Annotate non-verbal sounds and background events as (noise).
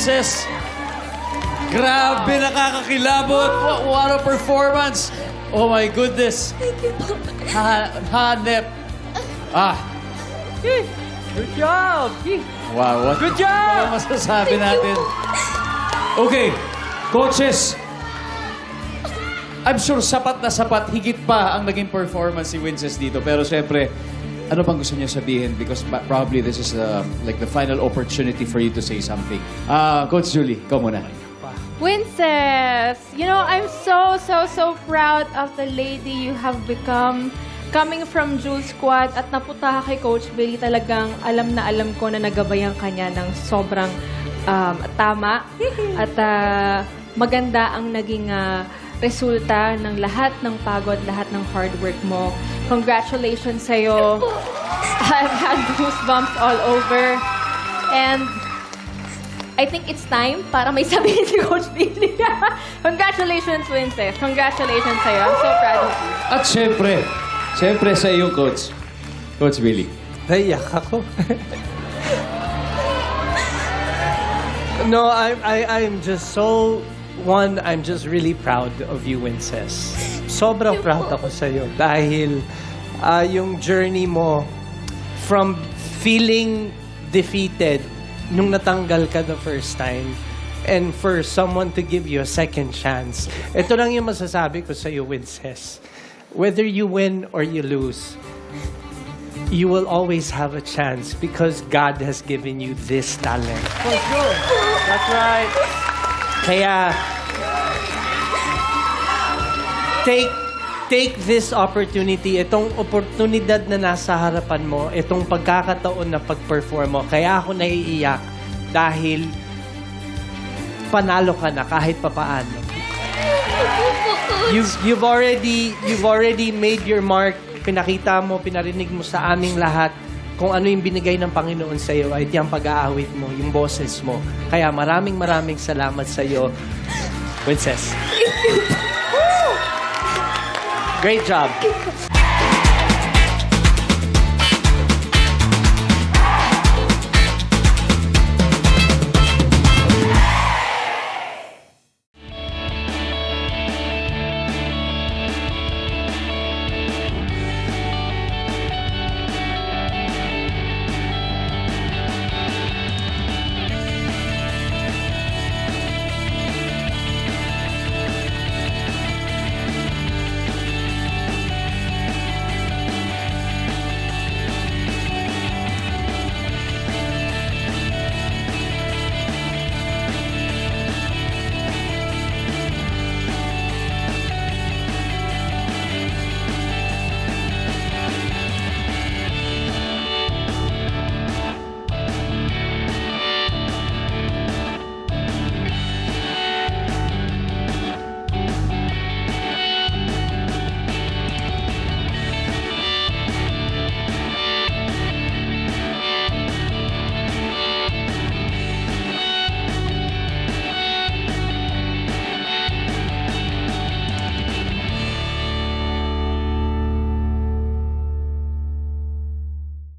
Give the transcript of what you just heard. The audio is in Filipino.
Winces! Grabe, nakakakilabot! What, what a performance! Oh my goodness! Ha hanep! Ah! Good job! Wow, what, Good job! Ano masasabi natin? Okay, coaches. I'm sure sapat na sapat, higit pa ang naging performance ni Winces dito. Pero syempre, ano bang gusto niyo sabihin? Because probably this is uh, like the final opportunity for you to say something. Ah, Coach Julie, ikaw muna. Winces, you know, I'm so, so, so proud of the lady you have become. Coming from Jules Squad at napunta ka kay Coach Billy, talagang alam na alam ko na nagabayan kanya ng sobrang um, tama. (laughs) at ah, maganda ang naging ah, resulta ng lahat ng pagod, lahat ng hard work mo. Congratulations sa'yo. (laughs) I've had goosebumps all over. And I think it's time para may sabihin si Coach Billy. (laughs) Congratulations, Winces. Congratulations sa'yo. I'm so proud of you. At syempre, syempre sa iyo, Coach. Coach Billy. Naiyak ako. (laughs) no, I, I, I'm just so... One, I'm just really proud of you, Winces. Sobrang proud ako sa'yo dahil ah, yung journey mo from feeling defeated nung natanggal ka the first time and for someone to give you a second chance. Ito lang yung masasabi ko sa'yo, Winces. Whether you win or you lose, you will always have a chance because God has given you this talent. For sure. That's right. Kaya, take take this opportunity, itong oportunidad na nasa harapan mo, itong pagkakataon na pag-perform mo. Kaya ako naiiyak dahil panalo ka na kahit papaano. You've, you've already you've already made your mark. Pinakita mo, pinarinig mo sa aming lahat kung ano yung binigay ng Panginoon sa iyo ay yung pag-aawit mo, yung boses mo. Kaya maraming maraming salamat sa iyo, Princess. (laughs) Great job.